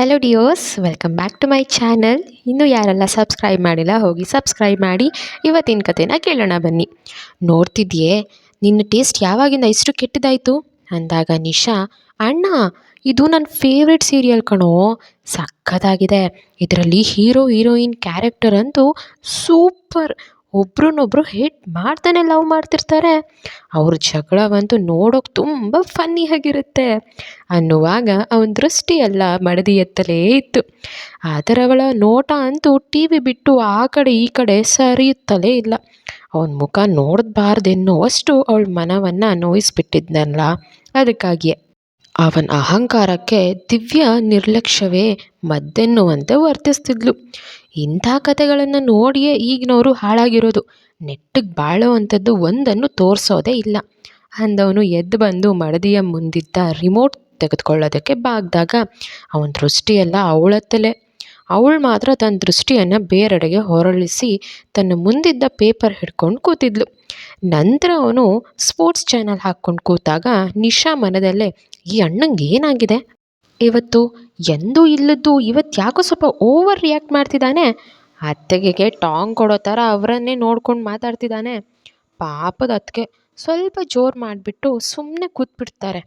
Hello dears welcome back to my channel ಇನ್ನು ಯಾರೆಲ್ಲ subscribe ಮಾಡಿಲ್ಲ, ಹೋಗಿ ಸಬ್ಸ್ಕ್ರೈಬ್ ಮಾಡಿ. ಇವತ್ತಿನ ಕಥೆನ ಕೇಳೋಣ ಬನ್ನಿ. ನೋಡ್ತಿದ್ಯೇ, ನಿನ್ನ ಟೇಸ್ಟ್ ಯಾವಾಗಿಂದ ಇಷ್ಟು ಕೆಟ್ಟದಾಯಿತು? ಅಂದಾಗ ನಿಶಾ, ಅಣ್ಣ, ಇದು ನನ್ನ ಫೇವ್ರೆಟ್ ಸೀರಿಯಲ್ ಕಣೋ. ಸಖತ್ತಾಗಿದೆ. ಇದರಲ್ಲಿ ಹೀರೋ ಹೀರೋಯಿನ್ ಕ್ಯಾರೆಕ್ಟರ್ ಅಂತೂ ಸೂಪರ್ ಒಬ್ರನ್ನೊಬ್ರು ಹೇಟ್ ಮಾಡ್ತಾನೆ ಲವ್ ಮಾಡ್ತಿರ್ತಾರೆ. ಅವ್ರ ಜಗಳವಂತೂ ನೋಡೋಕೆ ತುಂಬ ಫನ್ನಿ ಆಗಿರುತ್ತೆ. ಅನ್ನುವಾಗ ಅವನ ದೃಷ್ಟಿ ಎಲ್ಲ ಮಡದಿ ಎತ್ತಲೇ ಇತ್ತು. ಆದರೆ ಅವಳ ನೋಟ ಅಂತೂ ಟಿ ವಿ ಬಿಟ್ಟು ಆ ಕಡೆ ಈ ಕಡೆ ಸರಿಯುತ್ತಲೇ ಇಲ್ಲ. ಅವನ ಮುಖ ನೋಡಬಾರ್ದೆನ್ನುವಷ್ಟು ಅವಳ ಮನವನ್ನು ನೋಯಿಸ್ಬಿಟ್ಟಿದ್ನಲ್ಲ. ಅದಕ್ಕಾಗಿಯೇ ಅವನ ಅಹಂಕಾರಕ್ಕೆ ದಿವ್ಯ ನಿರ್ಲಕ್ಷ್ಯವೇ ಮದ್ದೆನ್ನುವಂತೆ ವರ್ತಿಸ್ತಿದ್ಲು. ಇಂಥ ಕಥೆಗಳನ್ನು ನೋಡಿಯೇ ಈಗಿನವರು ಹಾಳಾಗಿರೋದು. ನೆಟ್ಟಗೆ ಬಾಳುವಂಥದ್ದು ಒಂದನ್ನು ತೋರಿಸೋದೇ ಇಲ್ಲ. ಅಂದವನು ಎದ್ದು ಬಂದು ಮಡದಿಯ ಮುಂದಿದ್ದ ರಿಮೋಟ್ ತೆಗೆದುಕೊಳ್ಳೋದಕ್ಕೆ ಬಾಗ್ದಾಗ ಅವನ ದೃಷ್ಟಿಯೆಲ್ಲ ಅವಳತ್ತಲೇ. ಅವಳು ಮಾತ್ರ ತನ್ನ ದೃಷ್ಟಿಯನ್ನು ಬೇರೆಡೆಗೆ ಹೊರಳಿಸಿ ತನ್ನ ಮುಂದಿದ್ದ ಪೇಪರ್ ಹಿಡ್ಕೊಂಡು ಕೂತಿದ್ಲು. ನಂತರ ಅವನು ಸ್ಪೋರ್ಟ್ಸ್ ಚಾನಲ್ ಹಾಕ್ಕೊಂಡು ಕೂತಾಗ ನಿಶಾ ಮನದಲ್ಲೇ, ಈ ಅಣ್ಣಂಗೆ ಏನಾಗಿದೆ? ಇವತ್ತು ಎಂದೂ ಇಲ್ಲದ್ದು ಇವತ್ತು ಯಾಕೋ ಸ್ವಲ್ಪ ಓವರ್ ರಿಯಾಕ್ಟ್ ಮಾಡ್ತಿದ್ದಾನೆ. ಅತ್ತೆಗೆ ಟಾಂಗ್ ಕೊಡೋ ಥರ ಅವರನ್ನೇ ನೋಡ್ಕೊಂಡು ಮಾತಾಡ್ತಿದ್ದಾನೆ. ಪಾಪದ ಅತ್ತಿಗೆ ಸ್ವಲ್ಪ ಜೋರು ಮಾಡಿಬಿಟ್ಟು ಸುಮ್ಮನೆ ಕೂತ್ಬಿಡ್ತಾರೆ.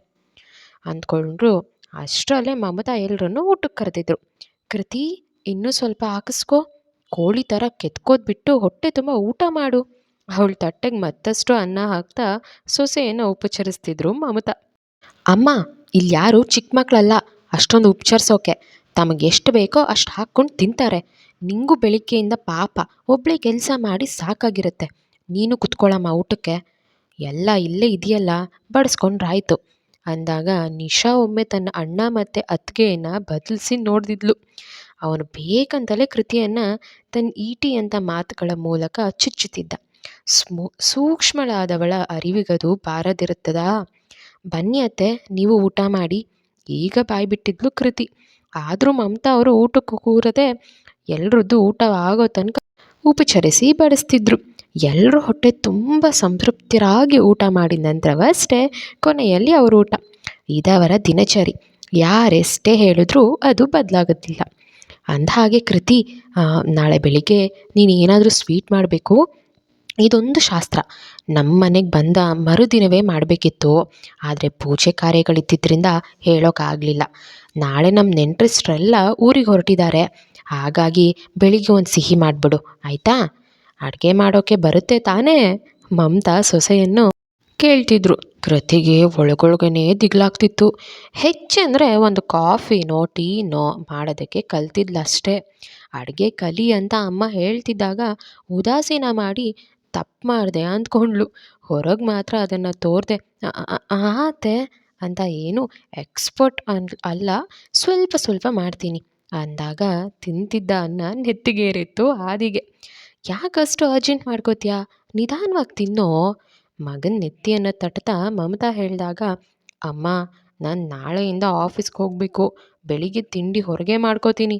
ಅಂದ್ಕೊಂಡ್ರು ಅಷ್ಟರಲ್ಲೇ ಮಮತಾ ಎಲ್ಲರನ್ನು ಊಟಕ್ಕೆ ಕರೆದಿದ್ರು. ಕೃತಿ, ಇನ್ನೂ ಸ್ವಲ್ಪ ಹಾಕಿಸ್ಕೋ. ಕೋಳಿ ಥರ ಕೆತ್ಕೋದ್ಬಿಟ್ಟು ಹೊಟ್ಟೆ ತುಂಬ ಊಟ ಮಾಡು. ಅವಳು ತಟ್ಟೆಗೆ ಮತ್ತಷ್ಟು ಅನ್ನ ಹಾಕ್ತಾ ಸೊಸೆಯನ್ನು ಉಪಚರಿಸ್ತಿದ್ರು ಮಮತಾ. ಅಮ್ಮ ಇಲ್ಲಿ ಯಾರು ಚಿಕ್ಕ ಮಕ್ಕಳಲ್ಲ. ಅಷ್ಟೊಂದು ಉಪಚರಿಸೋಕೆ. ತಮಗೆ ಎಷ್ಟು ಬೇಕೋ ಅಷ್ಟು ಹಾಕ್ಕೊಂಡು ತಿಂತಾರೆ. ನಿಂಗೂ ಬೆಳಿಗ್ಗೆಯಿಂದ ಪಾಪ ಒಬ್ಬಳೇ ಕೆಲಸ ಮಾಡಿ ಸಾಕಾಗಿರುತ್ತೆ. ನೀನು ಕುತ್ಕೊಳ್ಳಮ್ಮ ಊಟಕ್ಕೆ. ಎಲ್ಲ ಇಲ್ಲೇ ಇದೆಯಲ್ಲ, ಬಡಿಸ್ಕೊಂಡ್ರಾಯ್ತು. ಅಂದಾಗ ನಿಶಾ ಒಮ್ಮೆ ತನ್ನ ಅಣ್ಣ ಮತ್ತು ಅತ್ತಿಗೆಯನ್ನು ಬದಲಿಸಿ ನೋಡಿದ್ಲು ಅವನು ಬೇಕಂತಲೇ ಕೃತಿಯನ್ನು ತನ್ನ ಈಟಿ ಅಂತ ಮಾತುಗಳ ಮೂಲಕ ಚುಚ್ಚುತ್ತಿದ್ದ. ಸ್ಮೂ, ಸೂಕ್ಷ್ಮಳಾದವಳ ಅರಿವಿಗದು ಬಾರದಿರುತ್ತದಾ? ಬನ್ನಿ ಅತ್ತೆ, ನೀವು ಊಟ ಮಾಡಿ. ಈಗ ಬಾಯಿ ಬಿಟ್ಟಿದ್ಲು ಕೃತಿ. ಆದರೂ ಮಮತಾ ಅವರು ಊಟಕ್ಕೆ ಕೂರದೆ ಎಲ್ರದ್ದು ಊಟ ಆಗೋ ತನಕ ಉಪಚರಿಸಿ ಬಡಿಸ್ತಿದ್ರು. ಎಲ್ಲರೂ ಹೊಟ್ಟೆ ತುಂಬ ಸಂತೃಪ್ತರಾಗಿ ಊಟ ಮಾಡಿದ ನಂತರವಷ್ಟೇ ಕೊನೆಯಲ್ಲಿ ಅವ್ರ ಊಟ. ಇದವರ ದಿನಚರಿ. ಯಾರೆಷ್ಟೇ ಹೇಳಿದ್ರೂ ಅದು ಬದಲಾಗೋದಿಲ್ಲ. ಅಂದಹಾಗೆ ಕೃತಿ ನಾಳೆ ಬೆಳಿಗ್ಗೆ ನೀನು ಏನಾದರೂ ಸ್ವೀಟ್ ಮಾಡಬೇಕು? ಇದೊಂದು ಶಾಸ್ತ್ರ. ನಮ್ಮ ಮನೆಗೆ ಬಂದ ಮರುದಿನವೇ ಮಾಡಬೇಕಿತ್ತು. ಆದರೆ ಪೂಜೆ ಕಾರ್ಯಗಳಿದ್ದಿದ್ದರಿಂದ ಹೇಳೋಕ್ಕಾಗಲಿಲ್ಲ ನಾಳೆ ನಮ್ಮ ನೆಂಟರಿಷ್ಟರೆಲ್ಲ ಊರಿಗೆ ಹೊರಟಿದ್ದಾರೆ. ಹಾಗಾಗಿ ಬೆಳಿಗ್ಗೆ ಒಂದು ಸಿಹಿ ಮಾಡಿಬಿಡು, ಆಯಿತಾ? ಅಡುಗೆ ಮಾಡೋಕ್ಕೆ ಬರುತ್ತೆ ತಾನೇ? ಮಮತಾ ಸೊಸೆಯನ್ನು ಕೇಳ್ತಿದ್ರು. ಕೃತಿಗೆ ಒಳಗೊಳಗೇ ದಿಗ್ಲಾಗ್ತಿತ್ತು. ಹೆಚ್ಚೆಂದರೆ ಒಂದು ಕಾಫಿನೋ, ಟೀನೋ ಮಾಡೋದಕ್ಕೆ ಕಲ್ತಿದ್ಲಷ್ಟೇ. ಅಡುಗೆ ಕಲಿ ಅಂತ ಅಮ್ಮ ಹೇಳ್ತಿದ್ದಾಗ ಉದಾಸೀನ ಮಾಡಿ ತಪ್ಪು ಮಾಡಿದೆ ಅಂದ್ಕೊಂಡ್ಳು. ಹೊರಗೆ ಮಾತ್ರ ಅದನ್ನು ತೋರಿದೆ ಆತೆ ಅಂತ ಏನು ಎಕ್ಸ್ಪರ್ಟ್ ಅನ್, ಅಲ್ಲ, ಸ್ವಲ್ಪ ಸ್ವಲ್ಪ ಮಾಡ್ತೀನಿ. ಅಂದಾಗ ತಿಂತಿದ್ದ ಅನ್ನ ನೆತ್ತಿಗೇರಿತ್ತು ಹಾದಿಗೆ. ಯಾಕಷ್ಟು ಅರ್ಜೆಂಟ್ ಮಾಡ್ಕೋತೀಯಾ? ನಿಧಾನವಾಗಿ ತಿನ್ನೋ. ಮಗನ ನೆತ್ತಿಯನ್ನು ತಟ್ತಾ ಮಮತಾ ಹೇಳಿದಾಗ, ಅಮ್ಮ, ನಾನು ನಾಳೆಯಿಂದ ಆಫೀಸ್ಗೆ ಹೋಗಬೇಕು. ಬೆಳಿಗ್ಗೆ ತಿಂಡಿ ಹೊರಗೆ ಮಾಡ್ಕೋತೀನಿ.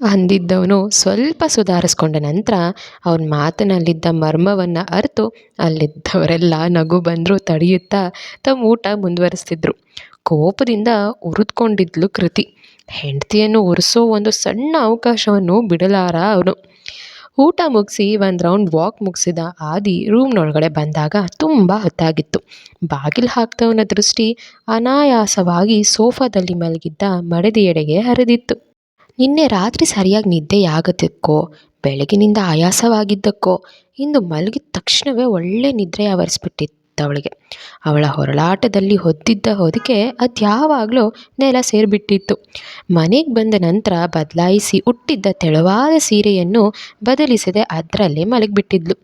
ಅಂದಿದ್ದವನು ಸ್ವಲ್ಪ ಸುಧಾರಿಸ್ಕೊಂಡ ನಂತರ ಅವನ ಮಾತಿನಲ್ಲಿದ್ದ ಮರ್ಮವನ್ನು ಅರಿತು ಅಲ್ಲಿದ್ದವರೆಲ್ಲ ನಗು ಬಂದರೂ ತಡೆಯುತ್ತಾ ತಮ್ಮ ಊಟ ಮುಂದುವರಿಸ್ತಿದ್ರು. ಕೋಪದಿಂದ ಉರಿದುಕೊಂಡಿದ್ಲು ಕೃತಿ. ಹೆಂಡತಿಯನ್ನು ಉರಿಸೋ ಒಂದು ಸಣ್ಣ ಅವಕಾಶವನ್ನು ಬಿಡಲಾರ ಅವನು. ಊಟ ಮುಗಿಸಿ ಒಂದು ರೌಂಡ್ ವಾಕ್ ಮುಗಿಸಿದ ಆದಿ ರೂಮ್ನೊಳಗಡೆ ಬಂದಾಗ ತುಂಬ ಹೊತ್ತಾಗಿತ್ತು. ಬಾಗಿಲು ಹಾಕ್ತವನ ದೃಷ್ಟಿ ಅನಾಯಾಸವಾಗಿ ಸೋಫಾದಲ್ಲಿ ಮಲಗಿದ್ದ ಮಡದಿಯೆಡೆಗೆ ಹರಿದಿತ್ತು. ನಿನ್ನೆ ರಾತ್ರಿ ಸರಿಯಾಗಿ ನಿದ್ದೆಯಾಗದಕ್ಕೋ ಬೆಳಗಿನಿಂದ ಆಯಾಸವಾಗಿದ್ದಕ್ಕೋ, ಇಂದು ಮಲಗಿದ ತಕ್ಷಣವೇ ಒಳ್ಳೆ ನಿದ್ರೆ ಆವರಿಸ್ಬಿಟ್ಟಿತ್ತು ಅವಳ ಹೊರಳಾಟದಲ್ಲಿ ಹೊದ್ದಿದ್ದ ಹೊದಿಕೆ ಅದ್ಯಾವಾಗಲೋ ನೆಲ ಸೇರಿಬಿಟ್ಟಿತ್ತು. ಮನೆಗೆ ಬಂದ ನಂತರ ಬದಲಾಯಿಸಿ ಉಟ್ಟಿದ್ದ ತೆಳುವಾದ ಸೀರೆಯನ್ನು ಬದಲಿಸದೆ ಅದರಲ್ಲೇ ಮಲಗಿಬಿಟ್ಟಿದ್ಲು.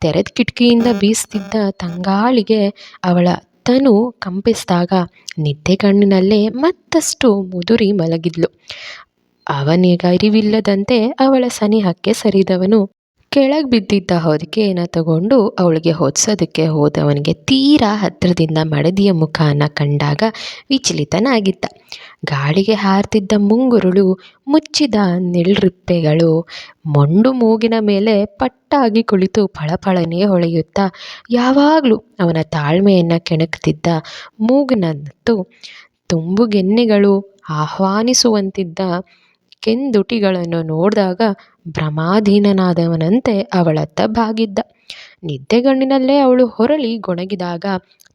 ತೆರೆದ ಕಿಟಕಿಯಿಂದ ಬೀಸ್ತಿದ್ದ ತಂಗಾಳಿಗೆ ಅವಳ ತನು ಕಂಪಿಸಿದಾಗ ನಿದ್ದೆ ಕಣ್ಣಿನಲ್ಲೇ ಮತ್ತಷ್ಟು ಮುದುರಿ ಮಲಗಿದ್ಲು. ಅವನಿಗೆ ಅರಿವಿಲ್ಲದಂತೆ ಅವಳ ಸನಿಹಕ್ಕೆ ಸರಿದವನು. ಕೆಳಗೆ ಬಿದ್ದಿದ್ದ ಹೊದಿಕೆಯನ್ನು ತಗೊಂಡು ಅವಳಿಗೆ ಹೊದಿಸೋದಕ್ಕೆ ಹೋದವನಿಗೆ ತೀರಾ ಹತ್ತಿರದಿಂದ ಮಡದಿಯ ಮುಖಾನ ಕಂಡಾಗ ವಿಚಲಿತನಾಗಿದ್ದ. ಗಾಳಿಗೆ ಹಾರ್ತಿದ್ದ ಮುಂಗುರುಳು, ಮುಚ್ಚಿದ ನೆಳ್ರಿಪ್ಪೆಗಳು ಮೊಂಡು ಮೂಗಿನ ಮೇಲೆ ಪಟ್ಟಾಗಿ ಕುಳಿತು ಫಳಫಳನೆ ಹೊಳೆಯುತ್ತಾ ಯಾವಾಗಲೂ ಅವನ ತಾಳ್ಮೆಯನ್ನು ಕೆಣಕುತ್ತಿದ್ದ ಮೂಗಿನದ್ದು ತುಂಬುಗೆನ್ನೆಗಳು ಆಹ್ವಾನಿಸುವಂತಿದ್ದ ಕೆಂದುಟಿಗಳನ್ನು ನೋಡಿದಾಗ ಭ್ರಮಾಧೀನನಾದವನಂತೆ ಅವಳತ್ತ ಬಾಗಿದ್ದ. ನಿದ್ದೆಗಣ್ಣಿನಲ್ಲೇ ಅವಳು ಹೊರಳಿ ಗೊಣಗಿದಾಗ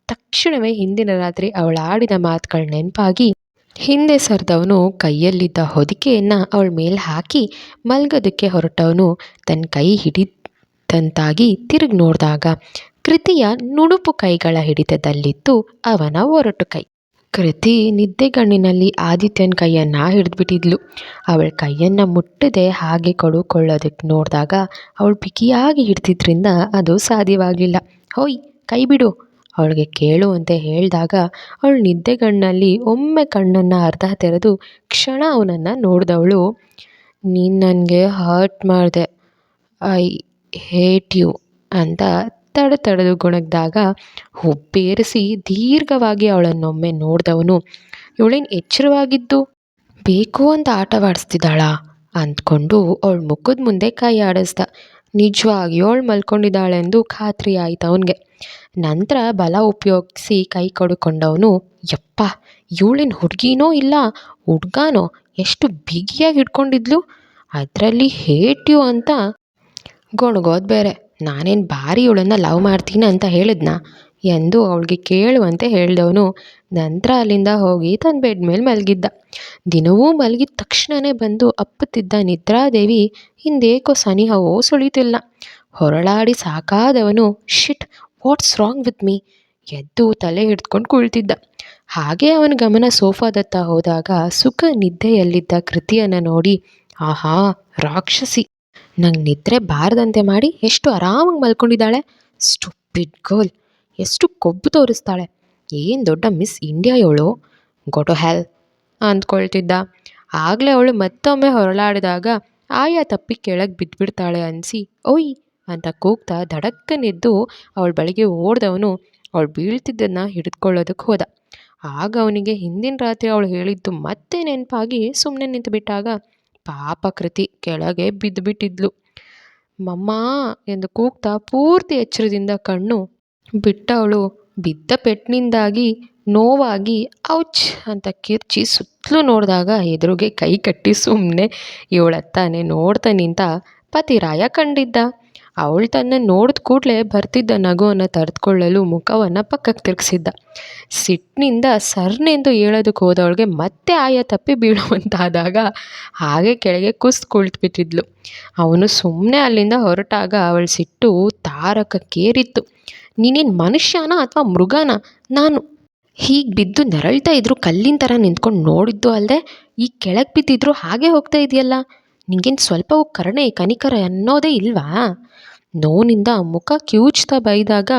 ತಕ್ಷಣವೇ ಹಿಂದಿನ ರಾತ್ರಿ ಅವಳಾಡಿದ ಮಾತುಗಳು ನೆನಪಾಗಿ ಹಿಂದೆ ಸರಿದವನು ಕೈಯಲ್ಲಿದ್ದ ಹೊದಿಕೆಯನ್ನು ಅವಳ ಮೇಲೆ ಹಾಕಿ ಮಲ್ಗೋದಕ್ಕೆ ಹೊರಟವನು ತನ್ನ ಕೈ ಹಿಡಿದಂತಾಗಿ ತಿರುಗಿ ನೋಡಿದಾಗ ಕೃತಿಯ ನುಣುಪು ಕೈಗಳ ಹಿಡಿತದಲ್ಲಿತ್ತು ಅವನ ಒರಟು ಕೈ. ಕೃತಿ ನಿದ್ದೆಗಣ್ಣಿನಲ್ಲಿ ಆದಿತ್ಯನ ಕೈಯನ್ನು ಹಿಡಿದ್ಬಿಟ್ಟಿದ್ಲು. ಅವಳ ಕೈಯನ್ನು ಮುಟ್ಟದೆ ಹಾಗೆ ಕಡುಕೊಳ್ಳೋದಕ್ಕೆ ನೋಡಿದಾಗ ಅವಳು ಬಿಗಿಯಾಗಿ ಹಿಡ್ದಿದ್ರಿಂದ ಅದು ಸಾಧ್ಯವಾಗಲಿಲ್ಲ. ಹೋಯ್, ಕೈ ಬಿಡು. ಅವಳಿಗೆ ಅಂತ ಹೇಳಿದಾಗ ಅವಳು ನಿದ್ದೆಗಣ್ಣಲ್ಲಿ ಒಮ್ಮೆ ಕಣ್ಣನ್ನು ಅರ್ಧ ತೆರೆದು ಕ್ಷಣ ಅವನನ್ನು ನೋಡಿದವಳು, ನೀನು ನನಗೆ ಹರ್ಟ್ ಮಾಡಿದೆ. ಐ ಹೇಟ್ ಯು ಅಂತ ತಡ ತಡೆದು ಗುಣಗ್ದಾಗ ಹುಬ್ಬೇರಿಸಿ ದೀರ್ಘವಾಗಿ ಅವಳನ್ನೊಮ್ಮೆ ನೋಡಿದವನು, ಇವಳೇನು ಎಚ್ಚರವಾಗಿದ್ದು? ಬೇಕು ಅಂತ ಆಟವಾಡಿಸ್ತಿದ್ದಾಳ? ಅಂದ್ಕೊಂಡು ಅವಳ ಮುಖದ ಮುಂದೆ ಕೈ ಆಡಿಸ್ದ. ನಿಜವಾಗಿ ಅವಳು ಮಲ್ಕೊಂಡಿದ್ದಾಳೆಂದು ಖಾತ್ರಿ ಆಯ್ತು ಅವನಿಗೆ. ನಂತರ ಬಲ ಉಪಯೋಗಿಸಿ ಕೈ ಕಡ್ಕೊಂಡವನು, ಯಪ್ಪ, ಇವಳಿನ ಹುಡುಗಿನೋ ಇಲ್ಲ, ಹುಡ್ಗಾನೋ, ಎಷ್ಟು ಬಿಗಿಯಾಗಿ ಹಿಡ್ಕೊಂಡಿದ್ಲು? ಅದರಲ್ಲಿ ಹೇಟ್ಯು ಅಂತ ಗೊಣಗೋದು ಬೇರೆ. ನಾನೇನು ಭಾರಿ ಇವಳನ್ನು ಲವ್ ಮಾಡ್ತೀನಿ ಅಂತ ಹೇಳಿದ್ನಾ? ಎಂದು ಅವಳಿಗೆ ಕೇಳುವಂತೆ ಹೇಳಿದವನು ನಂತರ ಅಲ್ಲಿಂದ ಹೋಗಿ ತನ್ನ ಬೆಡ್ ಮೇಲೆ ಮಲಗಿದ್ದ. ದಿನವೂ ಮಲಗಿದ ತಕ್ಷಣವೇ ಬಂದು ಅಪ್ಪುತ್ತಿದ್ದ ನಿದ್ರಾದೇವಿ ಹಿಂದೇಕೋ ಸನಿಹವೋ ಸುಳಿತಿಲ್ಲ. ಹೊರಳಾಡಿ ಸಾಕಾದವನು shit what's wrong with me ಎದ್ದು ತಲೆ ಹಿಡ್ಕೊಂಡು ಕುಳಿತಿದ್ದ. ಹಾಗೆ ಅವನ ಗಮನ ಸೋಫಾದತ್ತ ಹೋದಾಗ ಸುಖ ನಿದ್ದೆಯಲ್ಲಿದ್ದ ಕೃತಿಯನ್ನು ನೋಡಿ, ಆಹಾ, ರಾಕ್ಷಸಿ. ನಂಗೆ ನಿದ್ರೆ ಬಾರದಂತೆ ಮಾಡಿ ಎಷ್ಟು ಆರಾಮಾಗಿ ಮಲ್ಕೊಂಡಿದ್ದಾಳೆ. ಸ್ಟುಪಿಡ್ ಗೋಲ್ ಎಷ್ಟು ಕೊಬ್ಬು ತೋರಿಸ್ತಾಳೆ. ಏನು ದೊಡ್ಡ ಮಿಸ್ ಇಂಡಿಯಾ ಇವಳು. ಗೊಟೋ ಹೆಲ್ ಅಂದ್ಕೊಳ್ತಿದ್ದ. ಆಗಲೇ ಅವಳು ಮತ್ತೊಮ್ಮೆ ಹೊರಳಾಡಿದಾಗ ಆಯಾ ತಪ್ಪಿ ಕೆಳಗೆ ಬಿದ್ದುಬಿಡ್ತಾಳೆ ಅನಿಸಿ, ಓಯ್, ಅಂತ ಕೂಗ್ತಾ ದಡಕ್ಕನೆದ್ದು ಅವಳ ಬಳಿಗೆ ಓಡ್ದವನು ಅವಳು ಬೀಳ್ತಿದ್ದನ್ನು ಹಿಡಿದುಕೊಳ್ಳೋದಕ್ಕೆ ಹೋದ. ಆಗ ಅವನಿಗೆ ಹಿಂದಿನ ರಾತ್ರಿ ಅವಳು ಹೇಳಿದ್ದು ಮತ್ತೆ ನೆನಪಾಗಿ ಸುಮ್ಮನೆ ನಿಂತುಬಿಟ್ಟಾಗ ಪಾಪ ಕೃತಿ ಕೆಳಗೆ ಬಿದ್ದುಬಿಟ್ಟಿದ್ಲು ಮಮ್ಮ, ಎಂದು ಕೂಗ್ತಾ ಪೂರ್ತಿ ಎಚ್ಚರದಿಂದ ಕಣ್ಣು ಬಿಟ್ಟವಳು, ಬಿದ್ದ ಪೆಟ್ಟಿನಿಂದಾಗಿ ನೋವಾಗಿ, ಔಚ್ ಅಂತ ಕಿರ್ಚಿ ಸುತ್ತಲೂ ನೋಡಿದಾಗ ಎದುರಿಗೆ ಕೈ ಕಟ್ಟಿ ಸುಮ್ಮನೆ ಇವಳತ್ತಾನೆ ನೋಡ್ತಾ ನಿಂತ ಪತಿರಾಯ ಕಂಡಿದ್ದ. ಅವಳು ತನ್ನ ನೋಡಿದ ಕೂಡಲೇ ಬರ್ತಿದ್ದ ನಗುವನ್ನು ತಡೆದುಕೊಳ್ಳಲು ಮುಖವನ್ನು ಪಕ್ಕಕ್ಕೆ ತಿರುಗಿಸಿದ್ದ. ಸಿಟ್ಟಿನಿಂದ ಸರ್ನೆಂದು ಹೇಳೋದಕ್ಕೆ ಹೋದವಳಿಗೆ ಮತ್ತೆ ಆಯ ತಪ್ಪಿ ಬೀಳುವಂತಾದಾಗ ಹಾಗೆ ಕೆಳಗೆ ಕುಸ್ದು ಕುಳಿತುಬಿಟ್ಟಿದ್ಲು. ಅವನು ಸುಮ್ಮನೆ ಅಲ್ಲಿಂದ ಹೊರಟಾಗ ಅವಳ ಸಿಟ್ಟು ತಾರಕಕ್ಕೇರಿತ್ತು ನೀನೇನು ಮನುಷ್ಯನ ಅಥವಾ ಮೃಗನ? ನಾನು ಹೀಗೆ ಬಿದ್ದು ನರಳ್ತಾ ಇದ್ರು ಕಲ್ಲಿನ ಥರ ನಿಂತ್ಕೊಂಡು ನೋಡಿದ್ದು ಅಲ್ಲದೆ ಈ ಕೆಳಗೆ ಬಿದ್ದಿದ್ರು ಹಾಗೆ ಹೋಗ್ತಾ ಇದೆಯಲ್ಲ? ನಿಂಗೇನು ಸ್ವಲ್ಪವೂ ಕರುಣೆ ಕನಿಕರ ಅನ್ನೋದೇ ಇಲ್ವಾ? ನೋವಿನಿಂದ ಮುಖ ಕಿವುಚ್ತಾ ಬೈದಾಗ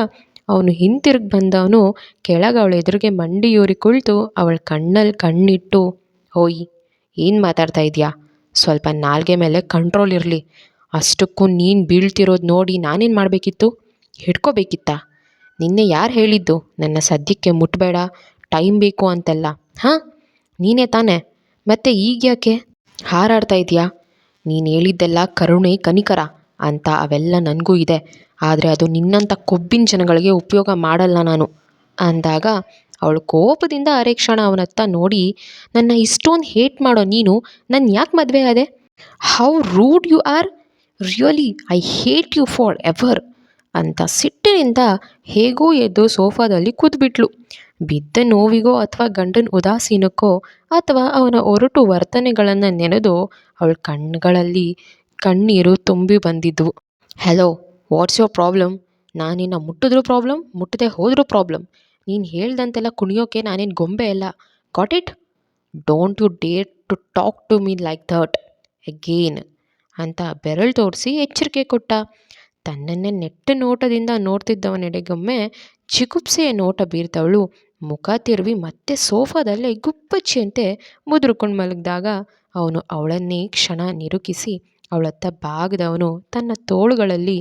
ಅವನು ಹಿಂತಿರುಗಿ ಬಂದವನು, ಕೆಳಗೆ ಅವಳ ಎದುರಿಗೆ ಮಂಡಿಯೂರಿ ಕುಳಿತು ಅವಳ ಕಣ್ಣಲ್ಲಿ ಕಣ್ಣಿಟ್ಟು, ಹೋಯ್, ಏನು ಮಾತಾಡ್ತಾ ಇದೆಯಾ? ಸ್ವಲ್ಪ ನಾಲ್ಗೆ ಮೇಲೆ ಕಂಟ್ರೋಲ್ ಇರಲಿ. ಅಷ್ಟಕ್ಕೂ ನೀನು ಬೀಳ್ತಿರೋದು ನೋಡಿ ನಾನೇನು ಮಾಡಬೇಕಿತ್ತು? ಹಿಡ್ಕೋಬೇಕಿತ್ತಾ? ನಿನ್ನೆ ಯಾರು ಹೇಳಿದ್ದು? ನನ್ನ ಸದ್ಯಕ್ಕೆ ಮುಟ್ಬೇಡ, ಟೈಮ್ ಬೇಕು ಅಂತೆಲ್ಲ. ಹಾಂ? ನೀನೇ ತಾನೇ? ಮತ್ತೆ ಈಗ ಯಾಕೆ ಹಾರಾಡ್ತಾ ಇದೆಯಾ? ನೀನು ಹೇಳಿದ್ದೆಲ್ಲ ಕರುಣೆ ಕನಿಕರ ಅಂತ ಅವೆಲ್ಲ ನನಗೂ ಇದೆ. ಆದರೆ ಅದು ನಿನ್ನಂಥ ಕೊಬ್ಬಿನ ಜನಗಳಿಗೆ ಉಪಯೋಗ ಮಾಡಲ್ಲ ನಾನು. ಅಂದಾಗ ಅವಳು ಕೋಪದಿಂದ ಅರೆ ಕ್ಷಣ ಅವನತ್ತ ನೋಡಿ, ನನ್ನ ಇಷ್ಟೊಂದು ಹೇಟ್ ಮಾಡೋ ನೀನು ನನ್ನ ಯಾಕೆ ಮದುವೆ ಆದೆ? How rude you are really I hate you forever ಅಂತ ಸಿಟ್ಟಿನಿಂದ ಹೇಗೋ ಎದ್ದು ಸೋಫಾದಲ್ಲಿ ಕೂತ್ಬಿಟ್ಲು ಬಿದ್ದ ನೋವಿಗೋ ಅಥವಾ ಗಂಡನ ಉದಾಸೀನಕ್ಕೋ ಅಥವಾ ಅವನ ಒರಟು ವರ್ತನೆಗಳನ್ನು ನೆನೆದು ಅವಳ ಕಣ್ಣುಗಳಲ್ಲಿ ಕಣ್ಣೀರು ತುಂಬಿ ಬಂದಿದ್ವು. ಹೆಲೋ ವಾಟ್ಸ್ ಯೋರ್ ಪ್ರಾಬ್ಲಮ್ ನಾನಿನ್ನ ಮುಟ್ಟಿದ್ರೂ ಪ್ರಾಬ್ಲಮ್ ಮುಟ್ಟದೆ ಹೋದರೂ ಪ್ರಾಬ್ಲಮ್ ನೀನು ಹೇಳ್ದಂತೆಲ್ಲ ಕುಣಿಯೋಕೆ ನಾನೇನು ಗೊಂಬೆ ಅಲ್ಲ. Got it don't you dare to talk to me like that again ಅಂತ ಬೆರಳು ತೋರಿಸಿ ಎಚ್ಚರಿಕೆ ಕೊಟ್ಟ. ತನ್ನನ್ನೇ ನೆಟ್ಟ ನೋಟದಿಂದ ನೋಡ್ತಿದ್ದವನೆಡೆಗೊಮ್ಮೆ ಚಿಗುಪ್ಸೆಯ ನೋಟ ಬೀರ್ತವಳು. ಮುಖ ತಿರುವಿ ಮತ್ತೆ ಸೋಫಾದಲ್ಲೇ ಗುಪ್ಪಚ್ಚಿಯಂತೆ ಮುದುರ್ಕೊಂಡು ಮಲಗಿದಾಗ ಅವನು ಅವಳನ್ನೇ ಕ್ಷಣ ನಿರುಕಿಸಿ ಅವಳತ್ತ ಬಾಗದವನು ತನ್ನ ತೋಳುಗಳಲ್ಲಿ.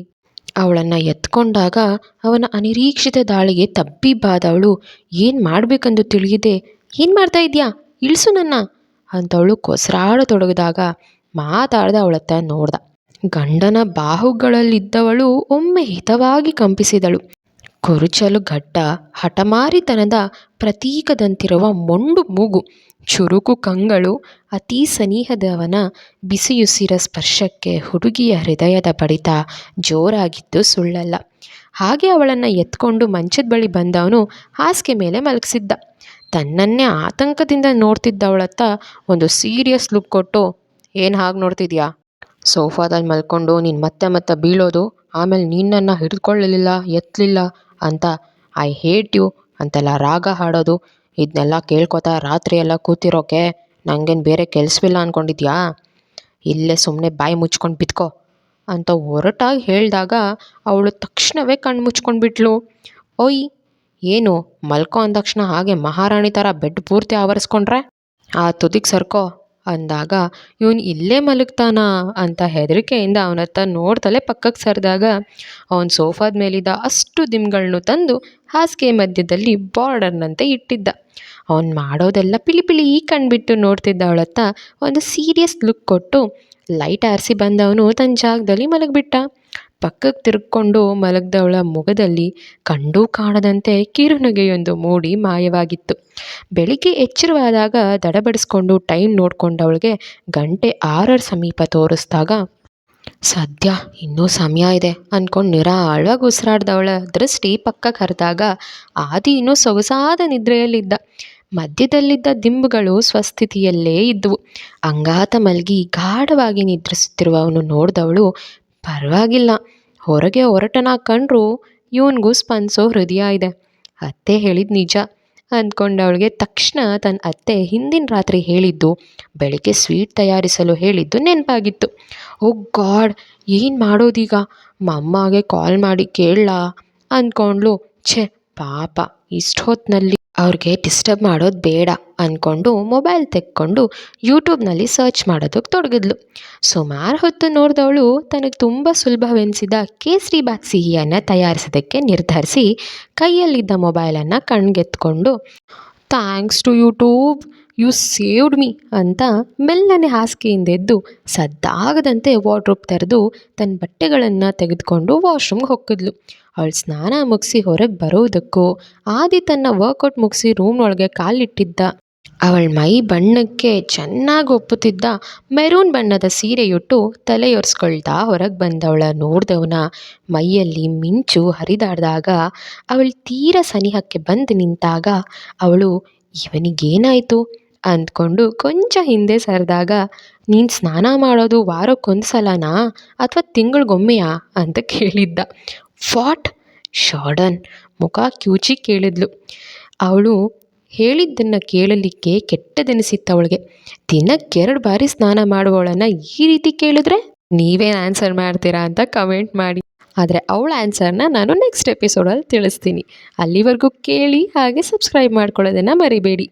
ಅವಳನ್ನು ಎತ್ಕೊಂಡಾಗ ಅವನ ಅನಿರೀಕ್ಷಿತ ದಾಳಿಗೆ ತಬ್ಬಿ ಬಾದವಳು ಏನು ಮಾಡಬೇಕೆಂದು ತಿಳಿಯದೆ? ಏನು ಮಾಡ್ತಾ ಇದೆಯಾ? ಇಳಿಸು ನನ್ನ! ಅಂತವಳು ಕೊಸರಾಡತೊಡಗಿದಾಗ ಮಾತಾಡ್ದ ಅವಳತ್ತ ನೋಡ್ದ. ಗಂಡನ ಬಾಹುಗಳಲ್ಲಿದ್ದವಳು ಒಮ್ಮೆ ಹಿತವಾಗಿ ಕಂಪಿಸಿದಳು. ಕುರುಚಲು ಘಟ್ಟ, ಹಠಮಾರಿತನದ ಪ್ರತೀಕದಂತಿರುವ ಮೊಂಡು ಮೂಗು, ಚುರುಕು ಕಂಗಳು, ಅತೀ ಸನಿಹದವನ ಬಿಸಿಯುಸಿರ ಸ್ಪರ್ಶಕ್ಕೆ ಹುಡುಗಿಯ ಹೃದಯದ ಬಡಿತ ಜೋರಾಗಿದ್ದು ಸುಳ್ಳಲ್ಲ. ಹಾಗೆ ಅವಳನ್ನು ಎತ್ಕೊಂಡು ಮಂಚದ ಬಳಿ ಬಂದವನು ಹಾಸಿಗೆ ಮೇಲೆ ಮಲಗಿಸಿದ್ದ. ತನ್ನನ್ನೇ ಆತಂಕದಿಂದ ನೋಡ್ತಿದ್ದವಳತ್ತ ಒಂದು ಸೀರಿಯಸ್ ಲುಕ್ ಕೊಟ್ಟು, ಏನು ಹಾಗೆ ನೋಡ್ತಿದ್ಯಾ? ಸೋಫಾದಲ್ಲಿ ಮಲ್ಕೊಂಡು ನೀನು ಮತ್ತೆ ಮತ್ತೆ ಬೀಳೋದು, ಆಮೇಲೆ ನಿನ್ನನ್ನು ನನ್ನ ಹಿಡಿದುಕೊಳ್ಳಲಿಲ್ಲ ಎತ್ತಲಿಲ್ಲ ಅಂತ ಐ ಹೇಟ್ ಯು ಅಂತೆಲ್ಲ ರಾಗ ಹಾಡೋದು. ಇದನ್ನೆಲ್ಲ ಕೇಳ್ಕೊತಾ ರಾತ್ರಿ ಎಲ್ಲ ಕೂತಿರೋಕೆ ನನಗೇನು ಬೇರೆ ಕೆಲಸವಿಲ್ಲ ಅಂದ್ಕೊಂಡಿದ್ಯಾ ಇಲ್ಲೇ ಸುಮ್ಮನೆ ಬಾಯಿ ಮುಚ್ಕೊಂಡು ಬಿದ್ಕೋ ಅಂತ ಒರಟಾಗಿ ಹೇಳಿದಾಗ ಅವಳು ತಕ್ಷಣವೇ ಕಣ್ಣು ಮುಚ್ಕೊಂಡು ಬಿಟ್ಲು. ಓಯ್, ಏನು ಮಲ್ಕೋ ಅಂದ ತಕ್ಷಣ ಹಾಗೆ ಮಹಾರಾಣಿ ಥರ ಬೆಡ್ ಪೂರ್ತಿ ಆವರಿಸ್ಕೊಂಡ್ರೆ? ಆ ತುದಿಗೆ ಸರ್ಕೋ. ಅಂದಾಗ, ಇವನು ಇಲ್ಲೇ ಮಲಗ್ತಾನಾ? ಅಂತ ಹೆದರಿಕೆಯಿಂದ ಅವನತ್ತ ನೋಡ್ತಲೇ ಪಕ್ಕಕ್ಕೆ ಸರಿದಾಗ, ಅವನು ಸೋಫಾದ ಮೇಲಿದ್ದ ಅಷ್ಟು ದಿಮ್ಗಳನ್ನು ತಂದು ಹಾಸಿಗೆ ಮಧ್ಯದಲ್ಲಿ ಬಾರ್ಡರ್ನಂತೆ ಇಟ್ಟಿದ್ದ. ಅವನು ಮಾಡೋದೆಲ್ಲ ಪಿಳಿ ಪಿಳಿ ಕಣ್ಬಿಟ್ಟು ನೋಡ್ತಿದ್ದ ಅವಳತ್ತ ಒಂದು ಸೀರಿಯಸ್ ಲುಕ್ ಕೊಟ್ಟು, ಲೈಟ್ ಆರಿಸಿ ಬಂದವನು ತನ್ನ ಜಾಗದಲ್ಲಿ ಮಲಗಿಬಿಟ್ಟ. ಪಕ್ಕಕ್ಕೆ ತಿರುಕೊಂಡು ಮಲಗ್ದವಳ ಮುಖದಲ್ಲಿ ಕಂಡೂ ಕಾಣದಂತೆ ಕಿರುನಗೆಯೊಂದು ಮೂಡಿ ಮಾಯವಾಗಿತ್ತು. ಬೆಳಿಗ್ಗೆ ಎಚ್ಚರವಾದಾಗ ದಡಬಡಿಸ್ಕೊಂಡು ಟೈಮ್ ನೋಡ್ಕೊಂಡವಳಿಗೆ ಗಂಟೆ ಆರರ ಸಮೀಪ ತೋರಿಸ್ದಾಗ, ಸದ್ಯ ಇನ್ನೂ ಸಮಯ ಇದೆ ಅಂದ್ಕೊಂಡು ನಿರಾಳವಾಗಿ ಉಸಿರಾಡ್ದವಳ ದೃಷ್ಟಿ ಪಕ್ಕ ಕರೆದಾಗ ಆದಿ ಇನ್ನೂ ಸೊಗಸಾದ ನಿದ್ರೆಯಲ್ಲಿದ್ದ. ಮಧ್ಯದಲ್ಲಿದ್ದ ದಿಂಬುಗಳು ಸ್ವಸ್ಥಿತಿಯಲ್ಲೇ ಇದ್ದವು. ಅಂಗಾತ ಮಲಗಿ ಗಾಢವಾಗಿ ನಿದ್ರಿಸುತ್ತಿರುವವನು ನೋಡಿದವಳು ಪರವಾಗಿಲ್ಲ. ಹೊರಗೆ ಹೊರಟನ ಕಂಡ್ರು ಇವನಿಗೂ ಸ್ಪಂದಿಸೋ ಹೃದಯ ಇದೆ. ಅತ್ತೆ ಹೇಳಿದ ನಿಜ. ಅಂದ್ಕೊಂಡವಳಿಗೆ ತಕ್ಷಣ ತನ್ನ ಅತ್ತೆ ಹಿಂದಿನ ರಾತ್ರಿ ಹೇಳಿದ್ದು, ಬೆಳಿಗ್ಗೆ ಸ್ವೀಟ್ ತಯಾರಿಸಲು ಹೇಳಿದ್ದು ನೆನಪಾಗಿತ್ತು. ಓ ಗಾಡ್, ಏನು ಮಾಡೋದೀಗ? ಮಮ್ಮಗೆ ಕಾಲ್ ಮಾಡಿ ಕೇಳಲಾ? ಅಂದ್ಕೊಂಡ್ಳು ಛೆ, ಪಾಪ, ಇಷ್ಟು ಹೊತ್ತಿನಲ್ಲಿ ಅವ್ರಿಗೆ ಡಿಸ್ಟರ್ಬ್ ಮಾಡೋದು ಬೇಡ ಅಂದ್ಕೊಂಡು ಮೊಬೈಲ್ ತೆಕ್ಕೊಂಡು ಯೂಟ್ಯೂಬ್ನಲ್ಲಿ ಸರ್ಚ್ ಮಾಡೋದಕ್ಕೆ ತೊಡಗಿದ್ಲು. ಸುಮಾರು ಹೊತ್ತು ನೋಡಿದವಳು ತನಗೆ ತುಂಬ ಸುಲಭವೆನಿಸಿದ ಕೇಸರಿ ಬಾತ್ ಸಿಹಿಯನ್ನು ತಯಾರಿಸೋದಕ್ಕೆ ನಿರ್ಧರಿಸಿ ಕೈಯಲ್ಲಿದ್ದ ಮೊಬೈಲನ್ನು ಕಣ್ಗೆತ್ಕೊಂಡು thanks to YouTube you saved me ಅಂತ ಮೆಲ್ಲನೆ ಹಾಸಿಗೆಯಿಂದ ಎದ್ದು ಸದ್ದಾಗದಂತೆ ವಾರ್ಡ್ರೋಬ್ ತೆರೆದು ತನ್ನ ಬಟ್ಟೆಗಳನ್ನು ತೆಗೆದುಕೊಂಡು ವಾಶ್ರೂಮ್ಗೆ ಹೊಕ್ಕಿದ್ಲು ಅವಳು ಸ್ನಾನ ಮುಗಿಸಿ ಹೊರಗೆ ಬರೋದಕ್ಕೂ ಆದಿ ತನ್ನ ವರ್ಕೌಟ್ ಮುಗಿಸಿ ರೂಮ್ನೊಳಗೆ ಕಾಲಿಟ್ಟಿದ್ದ. ಅವಳ ಮೈ ಬಣ್ಣಕ್ಕೆ ಚೆನ್ನಾಗಿ ಒಪ್ಪುತ್ತಿದ್ದ ಮೆರೂನ್ ಬಣ್ಣದ ಸೀರೆಯುಟ್ಟು ತಲೆಯೊರೆಸ್ಕೊಳ್ತಾ ಹೊರಗೆ ಬಂದವಳ ನೋಡ್ದವನ. ಮೈಯಲ್ಲಿ ಮಿಂಚು ಹರಿದಾಡಿದಾಗ ಅವಳು ತೀರ ಸನಿಹಕ್ಕೆ ಬಂದು ನಿಂತಾಗ ಅವಳು, ಇವನಿಗೇನಾಯಿತು? ಅಂದ್ಕೊಂಡು ಕೊಂಚ ಹಿಂದೆ ಸರಿದಾಗ ನೀನು ಸ್ನಾನ ಮಾಡೋದು ವಾರಕ್ಕೊಂದು ಸಲನಾ ಅಥವಾ ತಿಂಗಳಿಗೊಮ್ಮೆಯಾ ಅಂತ ಕೇಳಿದ್ದ. ವಾಟ್? ಶಾರ್ಡನ್ ಮುಖ ಕ್ಯೂಚಿ ಕೇಳಿದ್ಲು. ಅವಳು ಹೇಳಿದ್ದನ್ನು ಕೇಳಲಿಕ್ಕೆ ಕೆಟ್ಟದೆನಿಸಿತ್ತು ಅವಳಿಗೆ. ದಿನಕ್ಕೆ ಎರಡು ಬಾರಿ ಸ್ನಾನ ಮಾಡುವವಳನ್ನು ಈ ರೀತಿ ಕೇಳಿದ್ರೆ ನೀವೇನು ಆನ್ಸರ್ ಮಾಡ್ತೀರಾ ಅಂತ ಕಮೆಂಟ್ ಮಾಡಿ. ಆದರೆ ಅವಳ ಆನ್ಸರ್ನ ನಾನು ನೆಕ್ಸ್ಟ್ ಎಪಿಸೋಡಲ್ಲಿ ತಿಳಿಸ್ತೀನಿ. ಅಲ್ಲಿವರೆಗೂ ಕೇಳಿ ಹಾಗೆ ಸಬ್ಸ್ಕ್ರೈಬ್ ಮಾಡ್ಕೊಳ್ಳೋದನ್ನು ಮರಿಬೇಡಿ.